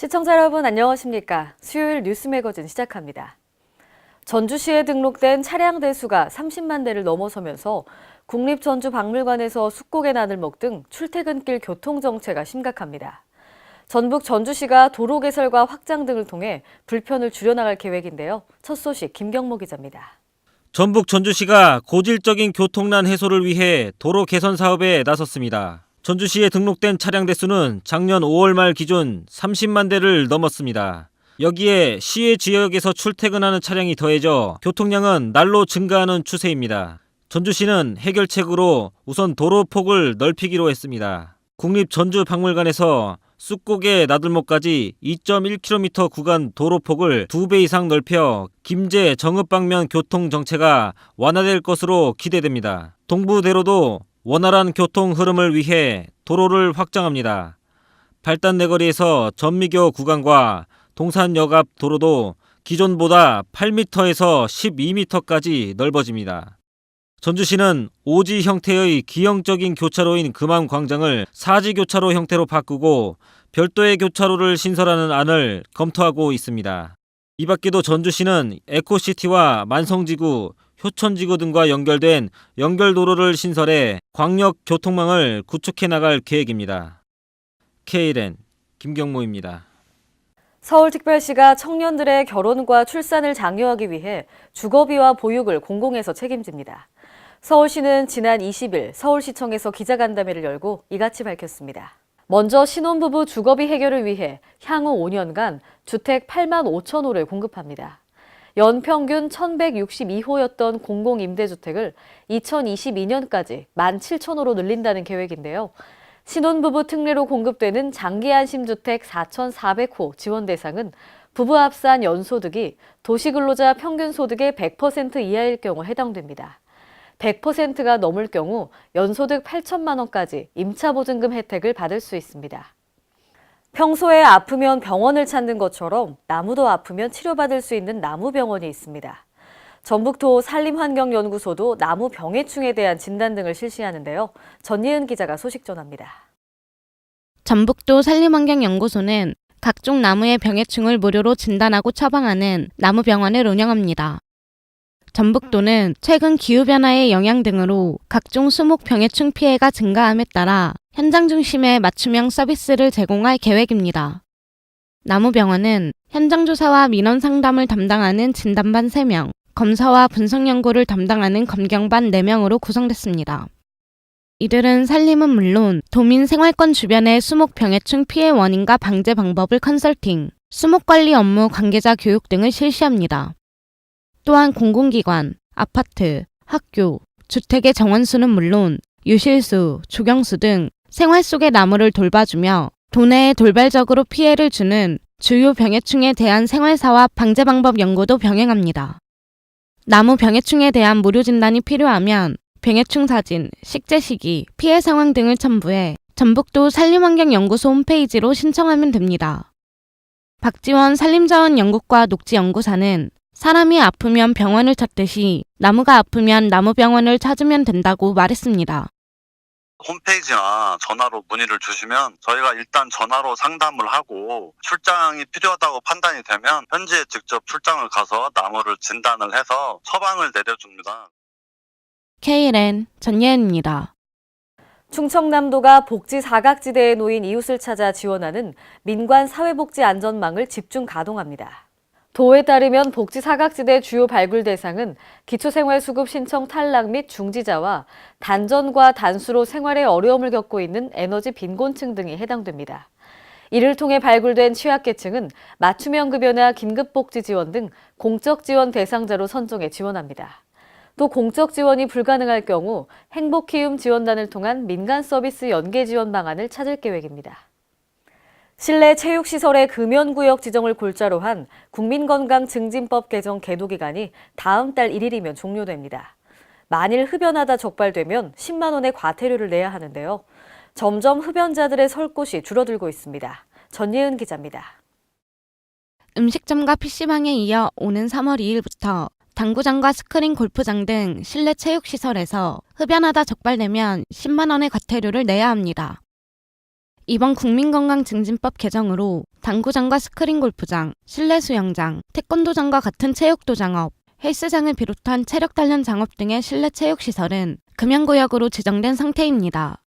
시청자 여러분 안녕하십니까? 수요일 뉴스 매거진 시작합니다. 전주시에 등록된 차량 대수가 30만 대를 넘어서면서 국립전주박물관에서 숫곡의 나들목 등 출퇴근길 교통 정체가 심각합니다. 전북 전주시가 도로 개설과 확장 등을 통해 불편을 줄여나갈 계획인데요. 첫 소식 김경모 기자입니다. 전북 전주시가 고질적인 교통난 해소를 위해 도로 개선 사업에 나섰습니다. 전주시에 등록된 차량 대수는 작년 5월 말 기준 30만 대를 넘었습니다. 여기에 시외 지역에서 출퇴근하는 차량이 더해져 교통량은 날로 증가하는 추세입니다. 전주시는 해결책으로 우선 도로 폭을 넓히기로 했습니다. 국립 전주박물관에서 쑥곡의 나들목까지 2.1km 구간 도로폭을 2배 이상 넓혀 김제 정읍 방면 교통 정체가 완화될 것으로 기대됩니다. 동부대로도 원활한 교통 흐름을 위해 도로를 확장합니다. 발단 내거리에서 전미교 구간과 동산역 앞 도로도 기존보다 8m에서 12m까지 넓어집니다. 전주시는 오지 형태의 기형적인 교차로인 금암광장을 사지 교차로 형태로 바꾸고 별도의 교차로를 신설하는 안을 검토하고 있습니다. 이 밖에도 전주시는 에코시티와 만성지구, 효천지구 등과 연결된 연결도로를 신설해 광역 교통망을 구축해 나갈 계획입니다. K랜 김경모입니다. 서울특별시가 청년들의 결혼과 출산을 장려하기 위해 주거비와 보육을 공공에서 책임집니다. 서울시는 지난 20일 서울시청에서 기자간담회를 열고 이같이 밝혔습니다. 먼저 신혼부부 주거비 해결을 위해 향후 5년간 주택 8만 5천 호를 공급합니다. 연평균 1,162호였던 공공임대주택을 2022년까지 1만 7천 호로 늘린다는 계획인데요. 신혼부부 특례로 공급되는 장기 안심주택 4,400호 지원 대상은 부부 합산 연소득이 도시근로자 평균 소득의 100% 이하일 경우 해당됩니다. 100%가 넘을 경우 연소득 8천만 원까지 임차보증금 혜택을 받을 수 있습니다. 평소에 아프면 병원을 찾는 것처럼 나무도 아프면 치료받을 수 있는 나무병원이 있습니다. 전북도 산림환경연구소도 나무 병해충에 대한 진단 등을 실시하는데요. 전예은 기자가 소식 전합니다. 전북도 산림환경연구소는 각종 나무의 병해충을 무료로 진단하고 처방하는 나무병원을 운영합니다. 전북도는 최근 기후변화의 영향 등으로 각종 수목 병해충 피해가 증가함에 따라 현장 중심의 맞춤형 서비스를 제공할 계획입니다. 나무병원은 현장 조사와 민원 상담을 담당하는 진단반 3명, 검사와 분석 연구를 담당하는 검경반 4명으로 구성됐습니다. 이들은 산림은 물론 도민 생활권 주변의 수목 병해충 피해 원인과 방제 방법을 컨설팅, 수목 관리 업무 관계자 교육 등을 실시합니다. 또한 공공기관, 아파트, 학교, 주택의 정원수는 물론 유실수, 조경수 등 생활 속의 나무를 돌봐주며 도내에 돌발적으로 피해를 주는 주요 병해충에 대한 생활사와 방제 방법 연구도 병행합니다. 나무 병해충에 대한 무료 진단이 필요하면 병해충 사진, 식재 시기, 피해 상황 등을 첨부해 전북도 산림환경연구소 홈페이지로 신청하면 됩니다. 박지원 산림자원연구과 녹지연구사는 사람이 아프면 병원을 찾듯이 나무가 아프면 나무병원을 찾으면 된다고 말했습니다. 홈페이지나 전화로 문의를 주시면 저희가 일단 전화로 상담을 하고 출장이 필요하다고 판단이 되면 현지에 직접 출장을 가서 나무를 진단을 해서 처방을 내려줍니다. KLN 전예은입니다. 충청남도가 복지 사각지대에 놓인 이웃을 찾아 지원하는 민관 사회복지 안전망을 집중 가동합니다. 도에 따르면 복지 사각지대 주요 발굴 대상은 기초생활수급 신청 탈락 및 중지자와 단전과 단수로 생활에 어려움을 겪고 있는 에너지 빈곤층 등이 해당됩니다. 이를 통해 발굴된 취약계층은 맞춤형 급여나 긴급복지 지원 등 공적 지원 대상자로 선정해 지원합니다. 또 공적 지원이 불가능할 경우 행복키움 지원단을 통한 민간 서비스 연계 지원 방안을 찾을 계획입니다. 실내 체육시설의 금연구역 지정을 골자로 한 국민건강증진법 개정 계도 기간이 다음 달 1일이면 종료됩니다. 만일 흡연하다 적발되면 10만 원의 과태료를 내야 하는데요. 점점 흡연자들의 설 곳이 줄어들고 있습니다. 전예은 기자입니다. 음식점과 PC방에 이어 오는 3월 2일부터 당구장과 스크린 골프장 등 실내 체육시설에서 흡연하다 적발되면 10만 원의 과태료를 내야 합니다. 이번 국민건강증진법 개정으로 당구장과 스크린 골프장, 실내 수영장, 태권도장과 같은 체육도 장업, 헬스장을 비롯한 체력 단련 장업 등의 실내 체육 시설은 금연구역으로 지정된 상태입니다.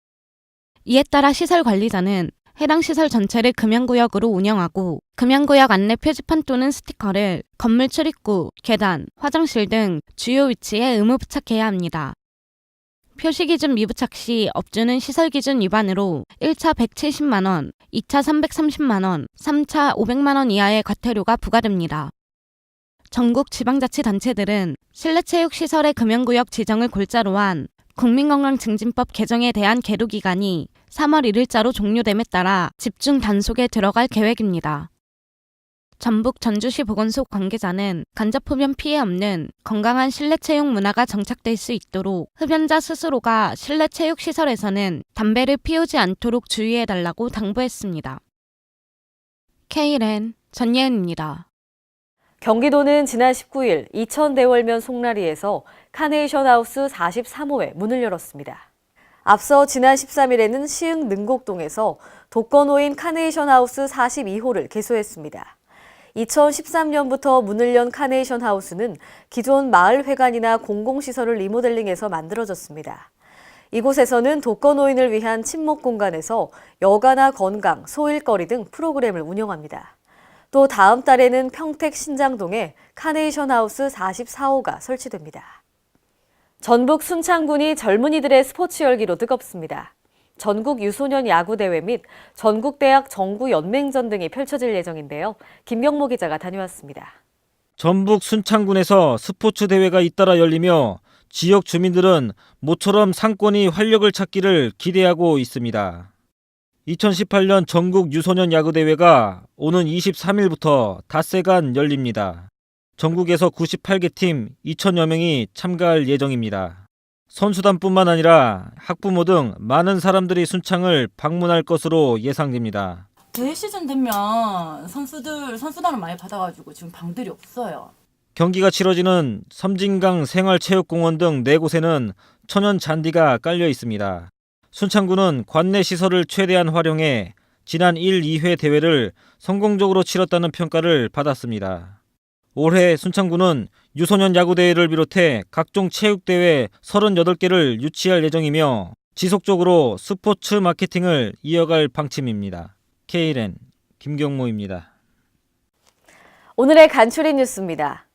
이에 따라 시설 관리자는 해당 시설 전체를 금연구역으로 운영하고 금연구역 안내 표지판 또는 스티커를 건물 출입구, 계단, 화장실 등 주요 위치에 의무 부착해야 합니다. 표시 기준 미부착 시 업주는 시설 기준 위반으로 1차 170만원, 2차 330만원, 3차 500만원 이하의 과태료가 부과됩니다. 전국 지방자치단체들은 실내체육시설의 금연구역 지정을 골자로 한 국민건강증진법 개정에 대한 계류 기간이 3월 1일자로 종료됨에 따라 집중 단속에 들어갈 계획입니다. 전북 전주시 보건소 관계자는 간접 흡연 피해 없는 건강한 실내 체육 문화가 정착될 수 있도록 흡연자 스스로가 실내 체육 시설에서는 담배를 피우지 않도록 주의해 달라고 당부했습니다. K랜 전예은입니다. 경기도는 지난 19일 이천 대월면 송라리에서 카네이션 하우스 43호에 문을 열었습니다. 앞서 지난 13일에는 시흥 능곡동에서 독거노인 카네이션 하우스 42호를 개소했습니다. 2013년부터 문을 연 카네이션 하우스는 기존 마을회관이나 공공시설을 리모델링해서 만들어졌습니다. 이곳에서는 독거노인을 위한 친목 공간에서 여가나 건강, 소일거리 등 프로그램을 운영합니다. 또 다음 달에는 평택 신장동에 카네이션 하우스 44호가 설치됩니다. 전북 순창군이 젊은이들의 스포츠 열기로 뜨겁습니다. 전국 유소년 야구대회 및 전국대학 정구연맹전 등이 펼쳐질 예정인데요. 김경모 기자가 다녀왔습니다. 전북 순창군에서 스포츠 대회가 잇따라 열리며 지역 주민들은 모처럼 상권이 활력을 찾기를 기대하고 있습니다. 2018년 전국 유소년 야구 대회가 오는 23일부터 닷새간 열립니다. 전국에서 98개 팀 2천여 명이 참가할 예정입니다. 선수단뿐만 아니라 학부모 등 많은 사람들이 순창을 방문할 것으로 예상됩니다. 대회 시즌 되면 선수들 선수단을 많이 받아가지고 지금 방들이 없어요. 경기가 치러지는 섬진강 생활체육공원 등 네 곳에는 천연 잔디가 깔려 있습니다. 순창군은 관내 시설을 최대한 활용해 지난 1, 2회 대회를 성공적으로 치렀다는 평가를 받았습니다. 올해 순창군은 유소년 야구대회를 비롯해 각종 체육대회 38개를 유치할 예정이며 지속적으로 스포츠 마케팅을 이어갈 방침입니다. K랜 김경모입니다. 오늘의 간추린 뉴스입니다.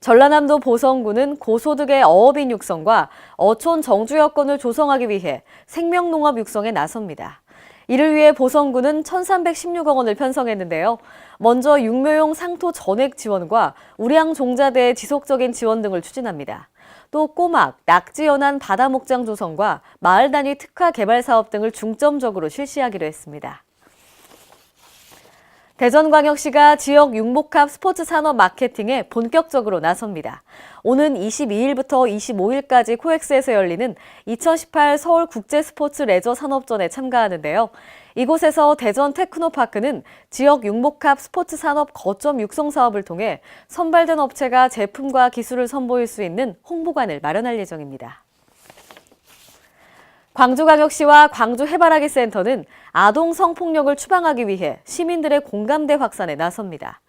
전라남도 보성군은 고소득의 어업인 육성과 어촌 정주 여건을 조성하기 위해 생명농업 육성에 나섭니다. 이를 위해 보성군은 1,316억 원을 편성했는데요. 먼저 육묘용 상토 전액 지원과 우량 종자대의 지속적인 지원 등을 추진합니다. 또 꼬막, 낙지 연안 바다 목장 조성과 마을 단위 특화 개발 사업 등을 중점적으로 실시하기로 했습니다. 대전광역시가 지역 융복합 스포츠 산업 마케팅에 본격적으로 나섭니다. 오는 22일부터 25일까지 코엑스에서 열리는 2018 서울 국제 스포츠 레저 산업전에 참가하는데요. 이곳에서 대전 테크노파크는 지역 융복합 스포츠 산업 거점 육성 사업을 통해 선발된 업체가 제품과 기술을 선보일 수 있는 홍보관을 마련할 예정입니다. 광주광역시와 광주해바라기 센터는 아동 성폭력을 추방하기 위해 시민들의 공감대 확산에 나섭니다.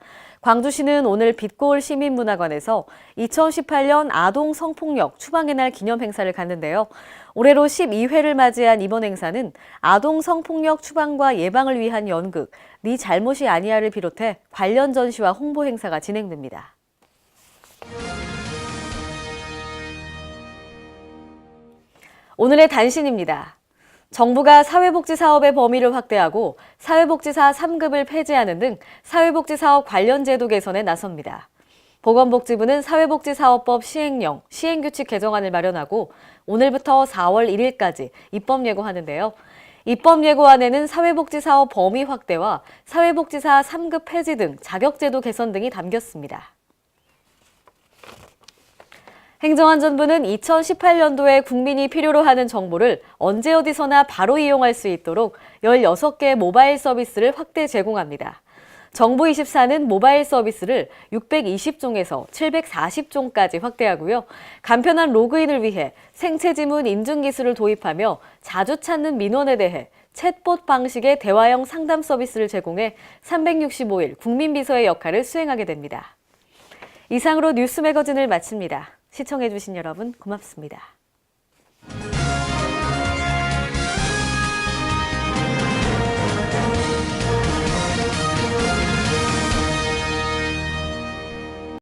광주시는 오늘 빛고을 시민문화관에서 2018년 아동 성폭력 추방의 날 기념 행사를 갖는데요. 올해로 12회를 맞이한 이번 행사는 아동 성폭력 추방과 예방을 위한 연극 네 잘못이 아니야를 비롯해 관련 전시와 홍보 행사가 진행됩니다. 오늘의 단신입니다. 정부가 사회복지 사업의 범위를 확대하고 사회복지사 3급을 폐지하는 등 사회복지 사업 관련 제도 개선에 나섭니다. 보건복지부는 사회복지사업법 시행령, 시행규칙 개정안을 마련하고 오늘부터 4월 1일까지 입법 예고하는데요. 입법 예고안에는 사회복지사업 범위 확대와 사회복지사 3급 폐지 등 자격제도 개선 등이 담겼습니다. 행정안전부는 2018년도에 국민이 필요로 하는 정보를 언제 어디서나 바로 이용할 수 있도록 16개의 모바일 서비스를 확대 제공합니다. 정부24는 모바일 서비스를 620종에서 740종까지 확대하고요. 간편한 로그인을 위해 생체 지문 인증 기술을 도입하며 자주 찾는 민원에 대해 챗봇 방식의 대화형 상담 서비스를 제공해 365일 국민비서의 역할을 수행하게 됩니다. 이상으로 뉴스 매거진을 마칩니다. 시청해주신 여러분 고맙습니다.